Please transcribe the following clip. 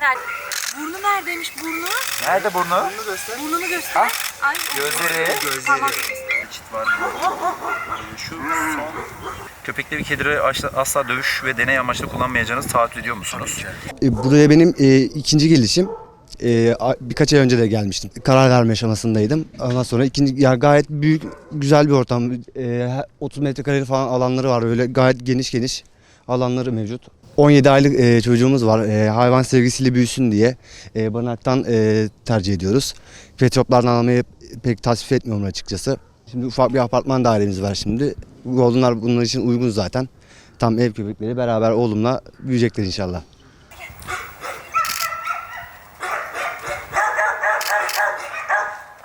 Nerede? Burnu neredeymiş burnu? Nerede burnu? Burnunu göster. Ay, Gözleri. Tamam. Şu son. Köpekleri ve kedileri asla, asla dövüş ve deney amaçlı kullanmayacağınızı taahhüt ediyor musunuz? E, Buraya benim e, ikinci gelişim. E, birkaç ay önce de gelmiştim. Karar verme aşamasındaydım. Ondan sonra ikinci ya gayet büyük güzel bir ortam. E, 30 metrekare falan alanları var. Öyle gayet geniş geniş alanları mevcut. 17 aylık e, çocuğumuz var. E, hayvan sevgisiyle büyüsün diye e, barınaktan e, tercih ediyoruz. Pet shoplardan almayı pek tasvip etmiyorum açıkçası. Şimdi ufak bir apartman dairemiz var şimdi. Golden'lar bunun için uygun zaten. Tam ev köpekleri beraber oğlumla büyüyecekler inşallah.